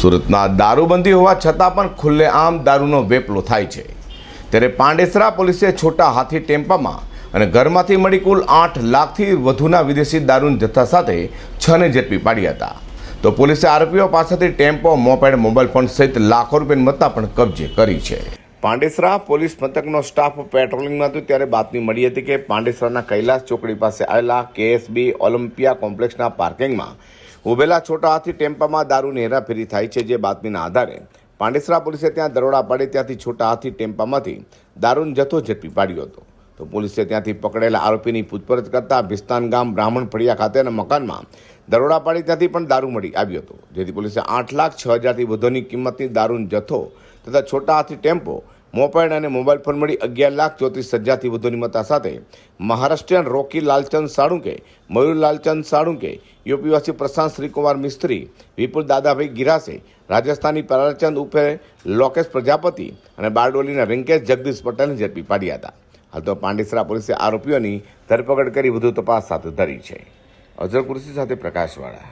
સુરતમાં દારૂબંધી હોવા છતાં પણ ખુલ્લેઆમ દારૂનો વેપલો થાય છે. ત્યારે પાંડેસરા પોલીસે છોટા હાથી ટેમ્પામાં અને ઘરમાંથી મળી કુલ આઠ લાખથી વધુના વિદેશી દારૂના જથ્થા સાથે છને ઝડપી પાડ્યા હતા. તો પોલીસે આરોપીઓ પાસેથી ટેમ્પો, મોપેડ, મોબાઈલ ફોન સહિત લાખો રૂપિયાની મત્તા પણ કબજે કરી છે. પાંડેસરા પોલીસ મથકનો સ્ટાફ પેટ્રોલિંગમાં હતો ત્યારે બાતમી મળી હતી કે પાંડેસરાના કૈલાસ ચોકડી પાસે આવેલા કેએસબી ઓલિમ્પિયા કોમ્પ્લેક્સના પાર્કિંગમાં ઉભેલા છોટા હાથી ટેમ્પામાં દારૂની હેરાફેરી થાય છે જે બાતમીના આધારે પાંડેસરા પોલીસે ત્યાં દરોડા પાડી ત્યાંથી છોટા હાથી ટેમ્પામાંથી દારૂનો જથ્થો ઝડપી પાડ્યો હતો. તો પોલીસે ત્યાંથી પકડેલા આરોપીની પૂછપરછ કરતા ભિસ્તાન ગામ બ્રાહ્મણ ફળિયા ખાતેના મકાનમાં દરોડા પાડી ત્યાંથી પણ દારૂ મળી આવ્યો હતો. જેથી પોલીસે આઠ લાખ છ હજારથી વધુની કિંમતની દારૂનો જથ્થો તથા છોટા હાથી ટેમ્પો મોબાઈલ અને મોબાઈલ ફોન મળી અગિયાર લાખ ચોત્રીસ હજારથી વધુની મત્તા સાથે મહારાષ્ટ્રીયન રોકી લાલચંદ સાળુંકે, મયુર લાલચંદ સાળુંકે યુપીવાસી પ્રશાંત શ્રીકુમાર મિસ્ત્રી, વિપુલ દાદાભાઈ ગિરાસે, રાજસ્થાની પરારચંદ ઉપે લોકેશ પ્રજાપતિ અને બારડોલીના રિંકેશ જગદીશ પટેલને ઝડપી પાડ્યા હતા. હાલ તો પાંડેસરા પોલીસે આરોપીઓની ધરપકડ કરી વધુ તપાસ હાથ ધરી છે. અઝર કુર્સી સાથે પ્રકાશવાળા.